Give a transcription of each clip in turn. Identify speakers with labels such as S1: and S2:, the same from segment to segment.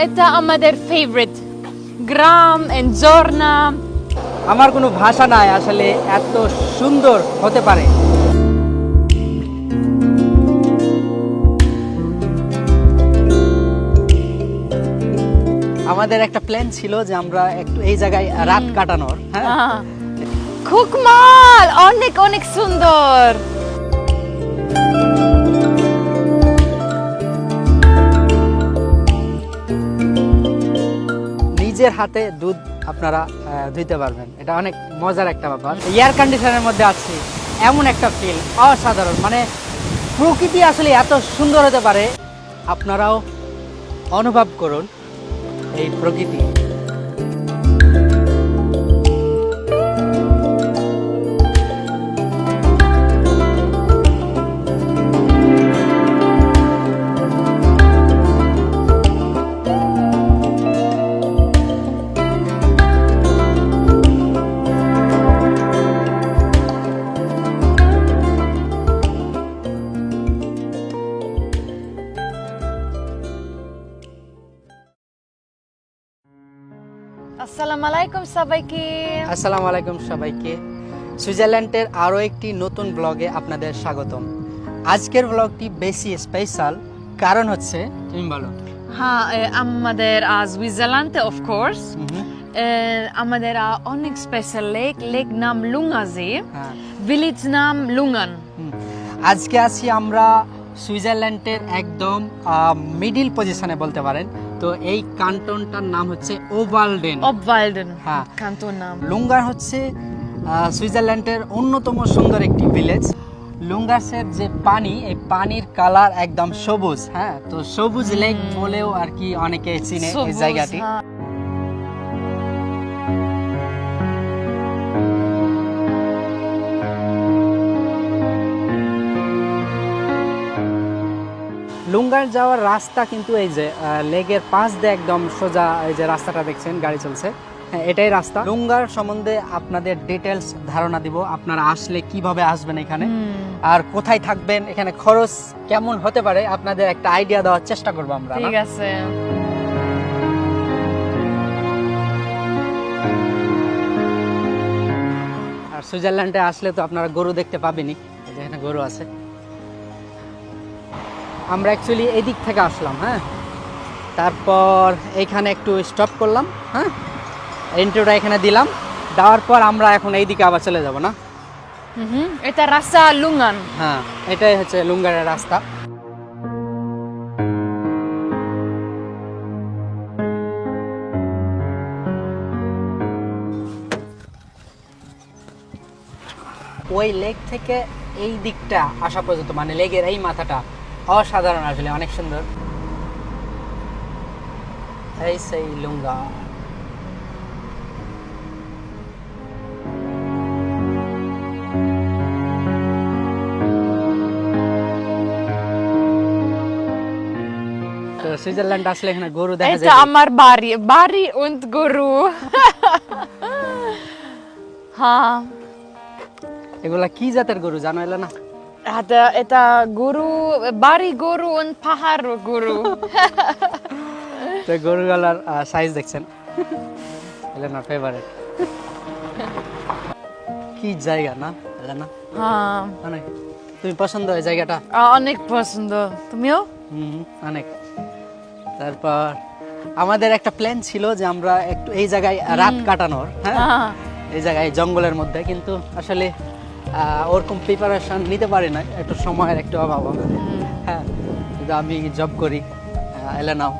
S1: এটা আমাদের favourite gram and জর্না
S2: আমার কোনো ভাষা নাই আসলে এত সুন্দর হতে পারে। আমাদের একটা প্ল্যান ছিল যে আমরা একটু এই জায়গায় রাত কাটানোর হ্যাঁ?
S1: খুকমাল অনেক অনেক সুন্দর।
S2: নিজের হাতে দুধ আপনারা ধুইতে পারবেন। এটা অনেক মজার একটা ব্যাপার। এয়ার কন্ডিশনের মধ্যে আছে এমন একটা ফিল অসাধারণ। মানে প্রকৃতি আসলে এত সুন্দর হতে পারে, আপনারাও অনুভব করুন এই প্রকৃতি।
S1: আলাইকুম সবাইকে।
S2: আসসালামু আলাইকুম সবাইকে। সুইজারল্যান্ডের আরও একটি নতুন ব্লগে আপনাদের স্বাগতম। আজকের ব্লগটি বেশি স্পেশাল কারণ হচ্ছে তুমি বলো।
S1: হ্যাঁ আমাদের আজ সুইজারল্যান্ডে অফ কোর্স আমাদের অনেক স্পেশাল লেক লেক নাম লুঙ্গাজি।
S2: হ্যাঁ।
S1: ভিলেজ নাম লুঙ্গান।
S2: আজকে আছি আমরা সুইজারল্যান্ডের একদম মিডিল পজিশনে বলতে পারেন। তো এই কান্টনটার নাম হচ্ছে ওভালডেন।
S1: ওভালডেন
S2: হ্যাঁ।
S1: কান্টন নাম।
S2: লুঙ্গার হচ্ছে সুইজারল্যান্ডের অন্যতম সুন্দর একটি ভিলেজ। লুঙ্গাসের যে পানি এই পানির কালার একদম সবুজ হ্যাঁ? তো সবুজ লেক বলেও আর কি অনেকে চিনে এই জায়গাটি। লুঙ্গার যাওয়ার রাস্তা কিন্তু এই যে লেগের পাশ দিয়ে একদম সোজা এই যে রাস্তাটা দেখছেন গাড়ি চলছে। হ্যাঁ এটাই রাস্তা। লুঙ্গার সম্বন্ধে আপনাদের ডিটেলস ধারণা দিব আপনারা আসলে কীভাবে আসবেন এখানে আর কোথায় থাকবেন এখানে খরচ কেমন হতে পারে আপনাদের একটা আইডিয়া দেওয়ার চেষ্টা করব আমরা
S1: ঠিক আছে।
S2: আর সুইজারল্যান্ডে আসলে তো আপনারা গরু দেখতে পাবেনই এই যে এখানে গরু আছে। আমরা অ্যাকচুয়ালি এই দিক থেকে আসলাম হ্যাঁ? তারপর এইখানে একটু স্টপ করলাম হ্যাঁ? ইন্টারভিউটা এখানে দিলাম দেওয়ার পর আমরা এখন এই দিকে আবার চলে যাব না?
S1: হুম, এটা রাস্তা লুঙ্গান।
S2: হ্যাঁ এটাই হচ্ছে লুঙ্গারের রাস্তা। ওই লেক থেকে এই দিকটা আসা পর্যন্ত মানে লেগের এই মাথাটা অসাধারণ আসলে অনেক সুন্দর। এই সেই লুঙ্গা। তো সুইজারল্যান্ড আসলে এখানে গরু দেখা
S1: এটা
S2: যায়।
S1: আমার বাড়ি বাড়ি und গরু। হ্যাঁ।
S2: এগুলা কি জাতের গরু জানো এলা না
S1: এটা এটা গরু বাড়ি গরু und পাহাড় গরু
S2: তো গরুগুলার সাইজ দেখছেন এলেনা ফেভারিট কি জায়গা না এলেনা
S1: হ্যাঁ
S2: অনেক তুমি পছন্দ হয় জায়গাটা
S1: অনেক পছন্দ তুমিও
S2: হুম অনেক তারপর আমাদের একটা প্ল্যান ছিল যে আমরা একটু এই জায়গায় রাত কাটানোর হ্যাঁ এই জায়গায় জঙ্গলের মধ্যে কিন্তু আসলে ওরকম প্রিপারেশন নিতে পারি না একটু সময়ের একটু অভাব হবে। হ্যাঁ কিন্তু আমি জব করি এলেনাও.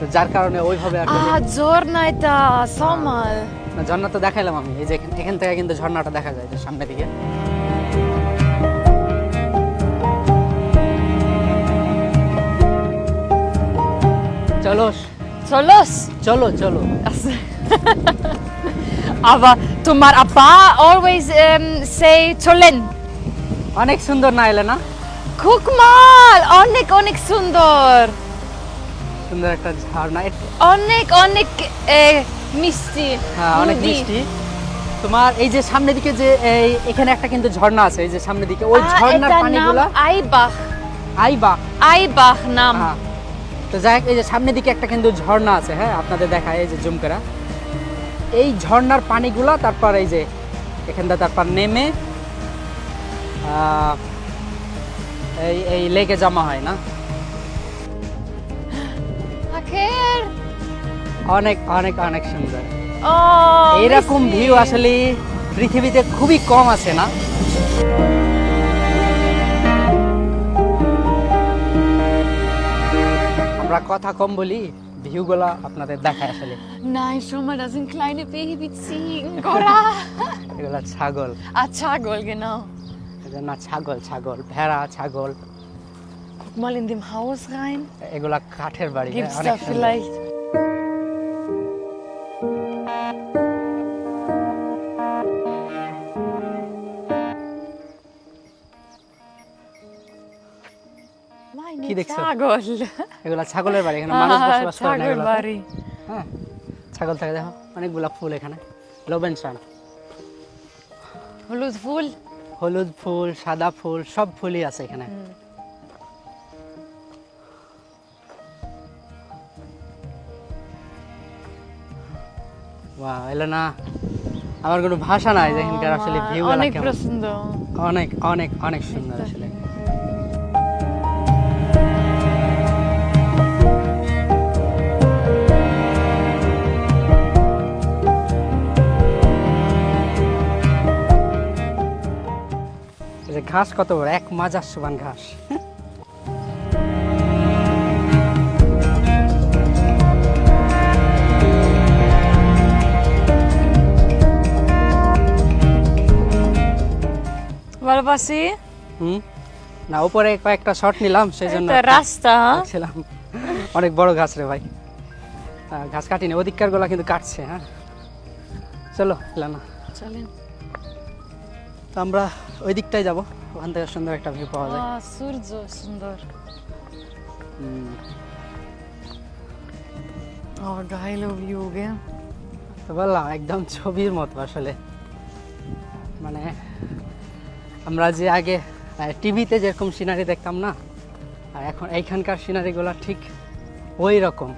S2: তো যার কারণে ওইভাবে
S1: Zorna এটা সমাল
S2: না, ঝর্ণা তো দেখাইলাম আমি এই যে এখান- থেকে কিন্তু ঝর্ণাটা দেখা যায় যে সামনে দিকে। চলো।
S1: চলো।
S2: চলো চলো।
S1: Aber তোমার আপা always um, say চলেন।
S2: অনেক সুন্দর না এলে না
S1: mal অনেক অনেক সুন্দর।
S2: সুন্দর একটা ঝর্ণা
S1: অনেক অনেক মিষ্টি
S2: হ্যাঁ অনেক মিষ্টি। তোমার এই যে সামনের দিকে যে এই এখানে একটা কিন্তু ঝর্ণা আছে এই যে সামনের দিকে ওই ঝর্ণার পানিগুলা
S1: আইবাখ
S2: আইবা
S1: আইবাখ নাম।
S2: হ্যাঁ। তো যাই এই যে সামনের দিকে একটা কিন্তু ঝর্ণা আছে হ্যাঁ আপনাদের দেখায় এই যে জুম করা এই ঝর্ণার পানিগুলা তারপর এই যে এখানটা তারপর নেমে এই এই লেকে জমা হয় না। অনেক অনেক অনেক সুন্দর।
S1: ও
S2: এরকম ভিউ আসলে পৃথিবীতে খুবই কম আছে না? আমরা কথা কম বলি? ভিউগুলা আপনাদের দেখায় আসলে
S1: Nein, schau mal, da sind kleine Babyziegen. Cora.
S2: এগুলা ছাগল
S1: ah, Chagol, genau.
S2: না ছাগল ছাগল ভেড়া ছাগল
S1: Guck mal in dem Haus rein.
S2: এগুলা কাঠের বাড়ি হ্যাঁ,
S1: Gibt's
S2: অনেক
S1: da vielleicht.
S2: কি দেখছ?
S1: Chagol.
S2: এগুলা ছাগলের বাড়ি এখানে মানুষ বসবাস করে না
S1: Chagol
S2: এগুলোতে। হ্যাঁ ছাগল থাকে দেখো অনেকগুলা ফুল এখানে।
S1: Holuth Fuhl.
S2: হলুদ ফুল? সাদা ফুল সব ফুলই আছে এখানে। ওয়াও এলো না। আমার কোনো ভাষা নাই যে এখানকার আসলে ভিউ
S1: অনেক প্রসন্ন
S2: অনেক অনেক অনেক সুন্দর ঘাস কত বড়? এক মাজার সমান ঘাস।
S1: ভালোবাসি
S2: হুম? না উপরে কয়েকটা শট নিলাম সেই জন্য
S1: রাস্তা
S2: ছিলাম অনেক বড় ঘাস রে ভাই। ঘাস কাটিনি ওদিককারগুলা কিন্তু কাটছে হ্যাঁ? চলো না
S1: চলেন।
S2: আমরা ওই দিকটাই যাব। ওখান থেকে সুন্দর একটা ভিউ পাওয়া যায়।
S1: সূর্য সুন্দর?
S2: তো বললাম একদম ছবির মতো আসলে। মানে আমরা যে আগে টিভিতে যেরকম সিনারি দেখতাম না আর এখন এইখানকার সিনারিগুলো ঠিক ওই রকম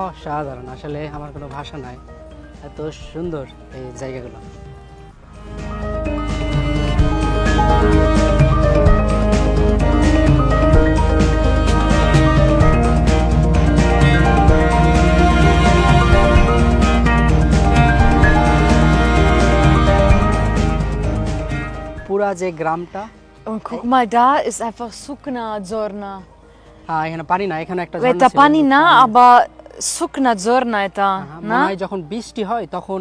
S2: অসাধারণ আসলে আমার কোনো ভাষা নাই। এত সুন্দর এই জায়গাগুলো। পুরা যে গ্রামটা।
S1: Und guck mal, da ist einfach Sukna Zorna.
S2: হ্যাঁ এখানে পানি না এখানে একটা
S1: এটা পানি না আবার শুকনা ঝর্ণা এটা না?
S2: যখন বৃষ্টি হয় তখন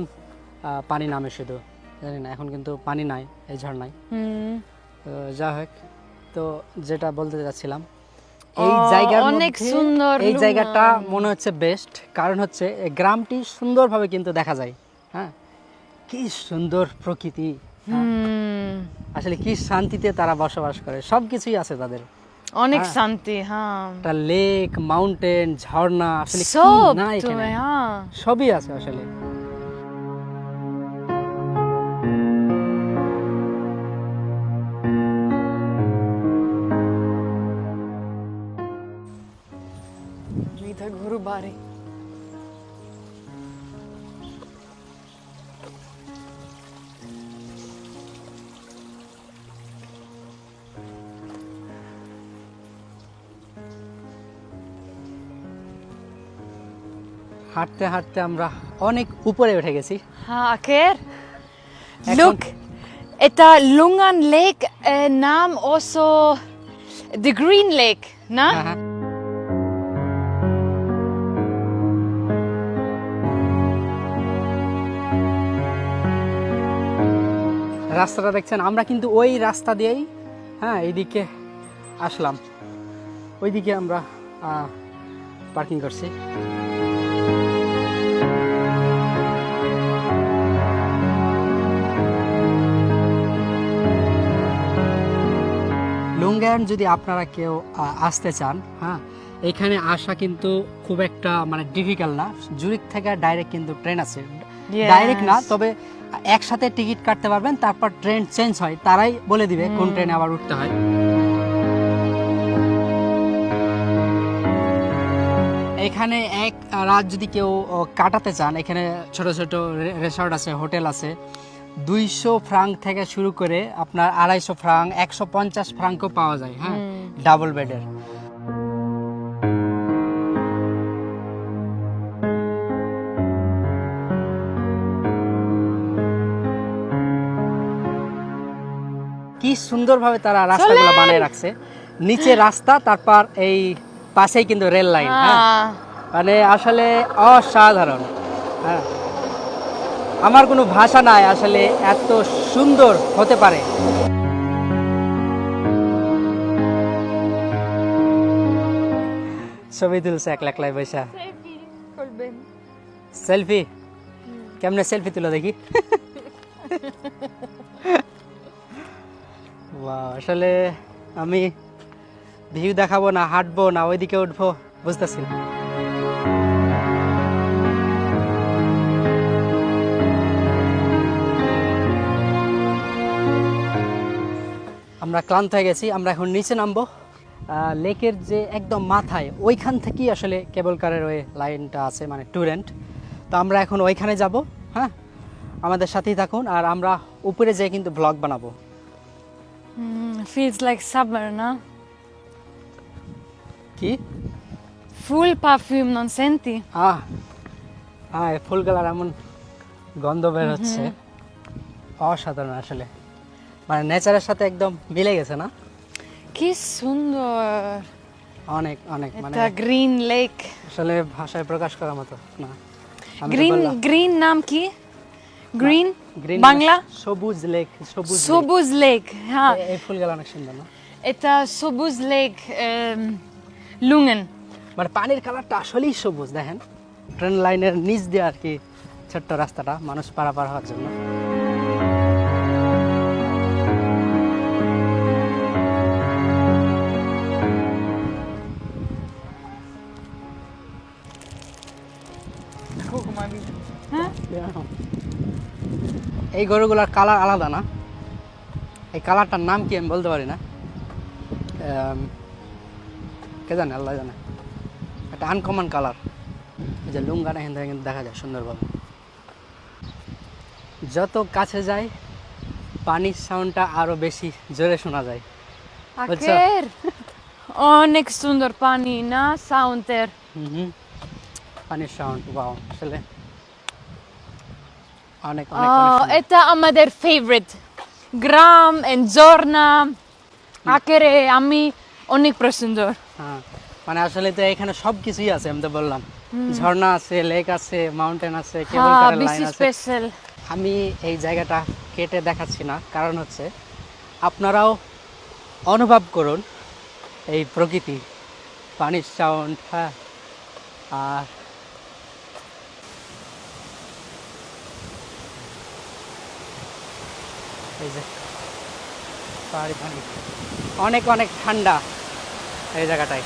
S2: পানি নামে শুধু। জানি না এখন কিন্তু পানি নাই এই ঝর্ণায় যা হোক তো যেটা বলতে যাচ্ছিলাম এই
S1: ও,
S2: জায়গার
S1: অনেক সুন্দর
S2: এই জায়গাটা মনে হচ্ছে বেস্ট কারণ হচ্ছে গ্রামটি সুন্দরভাবে কিন্তু দেখা যায়। হ্যাঁ? কি সুন্দর প্রকৃতি। হ্যাঁ, আসলে কি শান্তিতে তারা বসবাস করে সব কিছুই আছে তাদের।
S1: অনেক
S2: হ্যাঁ।
S1: শান্তি হ্যাঁ।
S2: একটা লেক মাউন্টেন ঝর্ণা আসলে
S1: হ্যাঁ।
S2: সবই আছে আসলে। হাঁটতে হাঁটতে আমরা অনেক উপরে উঠে গেছি।
S1: হ্যাঁ আখের। look এটা লুঙ্গান লেক নাম also the green lake না?
S2: হ্যাঁ, হ্যাঁ। রাস্তাটা দেখছেন আমরা কিন্তু ওই রাস্তা দিয়েই হ্যাঁ এইদিকে আসলাম। ওইদিকে আমরা পার্কিং করছি। লুঙ্গায়ন যদি আপনারা কেউ আসতে চান হ্যাঁ এখানে আসা কিন্তু খুব একটা মানে ডিফিকাল্ট না। জুরিক থেকে ডাইরেক্ট কিন্তু ট্রেন আছে। ডাইরেক্ট না তবে একসাথে টিকিট কাটতে পারবেন তারপর ট্রেন চেঞ্জ হয়। তারাই বলে দিবে কোন ট্রেনে আবার উঠতে হয়। এখানে এক রাত যদি কেউ কাটাতে চান এখানে ছোট ছোট রেসর্ট আছে হোটেল আছে দুইশো ফ্রাঙ্ক থেকে শুরু করে আপনার আড়াইশো ফ্রাঙ্ক একশো পঞ্চাশ ফ্রাঙ্কও পাওয়া যায় হ্যাঁ? ডাবল বেডের। কি সুন্দরভাবে তারা রাস্তাগুলো বানিয়ে রাখছে। নিচে রাস্তা তারপর এই পাশেই কিন্তু রেল লাইন হ্যাঁ? মানে আসলে অসাধারণ হ্যাঁ? আমার কোনো ভাষা নাই, আসলে এত সুন্দর হতে পারে। ছবি তুলছে এক লাখ লাই পয়সা। সেলফি কেমনে সেলফি তুলো দেখি? আসলে আমি ভিউ দেখাবো না, হাঁটবো না, ওইদিকে উঠবো বুঝতেছি না আমরা ক্লান্ত হয়ে গেছি আমরা এখন নিচে নামবো। লেকের যে একদম মাথায় ওইখান থেকেই আসলে কেবল কারের ওই লাইনটা আছে মানে টুরেন্ট তো আমরা এখন ওইখানে যাব হ্যাঁ? আমাদের সাথেই থাকুন আর আমরা উপরে যেয়ে কিন্তু ব্লগ বানাবো।
S1: feels like summer, no?
S2: কি?
S1: Full perfume non senti?
S2: হ্যাঁ হ্যাঁ ফুল কালার এমন গন্ধ বের হচ্ছে। অসাধারণ আসলে। মানে নেচারের সাথে একদম মিলে গেছে না?
S1: কি সুন্দর।
S2: অনেক অনেক মানে
S1: এটা green lake.
S2: আসলে ভাষায় প্রকাশ করার মতো না। বললাম,
S1: green নাম কি? Green বাংলা?
S2: সবুজ লেক সবুজ
S1: সবুজ লেক হ্যাঁ।
S2: এই ফুলগুলো অনেক সুন্দর না?
S1: এটা সবুজ লেক লুঙ্গেন।
S2: মানে পানির কালারটা আসলেই সবুজ দেখেন। ট্রেন লাইনের নিচ দিয়ে আর কি ছোট্ট রাস্তাটা মানুষ পারাপার হওয়ার জন্য। এই গরুগুলার কালার আলাদা না। এই কালারটার নাম কি আমি বলতে পারি না। কে জানে আল্লাহ জানে। একটা আনকমন কালার এই যে লুঙ্গাটা এখান থেকে কিন্তু দেখা যায় সুন্দরভাবে। যত কাছে যায় পানির সাউন্ডটা আরও বেশি জোরে শোনা যায়?
S1: অনেক সুন্দর পানি না সাউন্ডের।
S2: পানির সাউন্ড বাও আসলে অনেক।
S1: এটা আমাদের ফেভারিট গ্রাম এন্ড জর্না আকেরে আমি অনেক পছন্দ।
S2: হ্যাঁ মানে আসলে তো এখানে সব কিছুই আছে আমি তো বললাম। ঝর্ণা আছে লেক আছে মাউন্টেন আছে কেবল কারের লাইন আছে।
S1: স্পেশাল
S2: আমি এই জায়গাটা কেটে দেখাচ্ছি না কারণ হচ্ছে আপনারাও অনুভব করুন এই প্রকৃতি পানির সাউন্ড হ্যাঁ আর এই যে পাহাড়ি পানি। অনেক অনেক ঠান্ডা এই জায়গাটায়।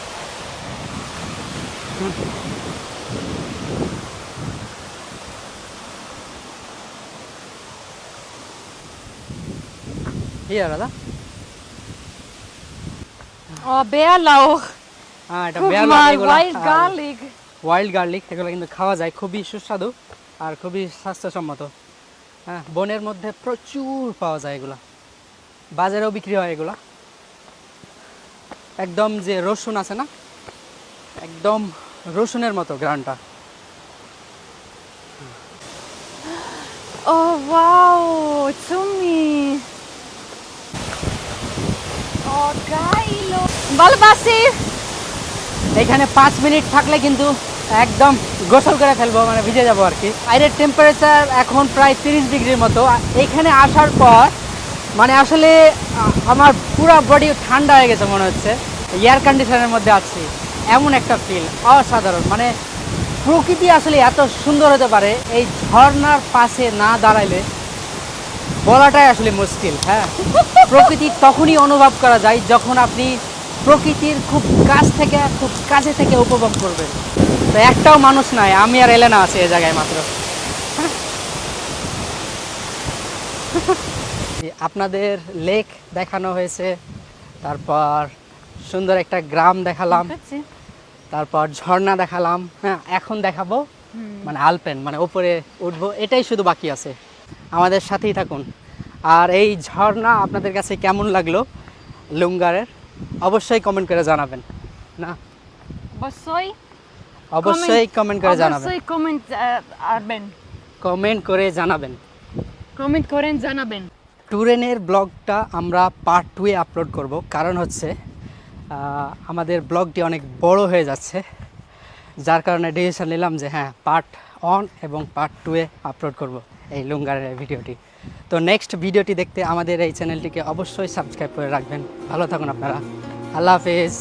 S2: হ্যাঁ এটা বেয়ার
S1: ওয়াইল্ড গার্লিক
S2: এগুলো কিন্তু খাওয়া যায়। খুবই সুস্বাদু আর খুবই স্বাস্থ্যসম্মত। হ্যাঁ। বনের মধ্যে প্রচুর পাওয়া যায় এগুলা। বাজারেও বিক্রি হয় এগুলা। একদম যে রসুন আছে না? একদম রসুনের মতো গ্রানটা।
S1: ও ওয়াও তুমি ভালোবাসি
S2: এখানে পাঁচ মিনিট থাকলে কিন্তু একদম গোসল করে ফেলব মানে ভিজে যাব আর কি। বাইরের টেম্পারেচার এখন প্রায় তিরিশ ডিগ্রির মতো। এখানে আসার পর মানে আসলে আমার পুরো বডি ঠান্ডা হয়ে গেছে মনে হচ্ছে। এয়ার কন্ডিশনের মধ্যে আছি। এমন একটা ফিল অসাধারণ। মানে প্রকৃতি আসলে এত সুন্দর হতে পারে, এই ঝর্ণার পাশে না দাঁড়াইলে বলাটাই আসলে মুশকিল হ্যাঁ? প্রকৃতি তখনই অনুভব করা যায় যখন আপনি প্রকৃতির খুব কাছ থেকে খুব কাছে থেকে উপভোগ করবেন। তো একটাও মানুষ নাই আমি আর এলেনা আছে এ জায়গায় মাত্র। আপনাদের লেক দেখানো হয়েছে তারপর সুন্দর একটা গ্রাম দেখালাম তারপর ঝর্ণা দেখালাম হ্যাঁ এখন দেখাবো মানে আলপেন মানে ওপরে উঠবো এটাই শুধু বাকি আছে। আমাদের সাথেই থাকুন। আর এই ঝর্ণা আপনাদের কাছে কেমন লাগল লুঙ্গারের? অবশ্যই কমেন্ট করে জানাবেন। না?
S1: অবশ্যই
S2: অবশ্যই কমেন্ট করে জানাবেন।
S1: অবশ্যই কমেন্ট আসবেন
S2: কমেন্ট করে জানাবেন।
S1: কমেন্ট করেন জানাবেন।
S2: ট্যুরেনের ব্লগটা আমরা পার্ট টুয়ে আপলোড করব। কারণ হচ্ছে আমাদের ব্লগটি অনেক বড় হয়ে যাচ্ছে। যার কারণে ডিসিশন নিলাম যে হ্যাঁ পার্ট অন এবং পার্ট টুয়ে আপলোড করব এই লুঙ্গারের ভিডিওটি। তো নেক্সট ভিডিওটি দেখতে আমাদের এই চ্যানেলটিকে অবশ্যই সাবস্ক্রাইব করে রাখবেন। ভালো থাকুন আপনারা। আল্লাহ হাফেজ।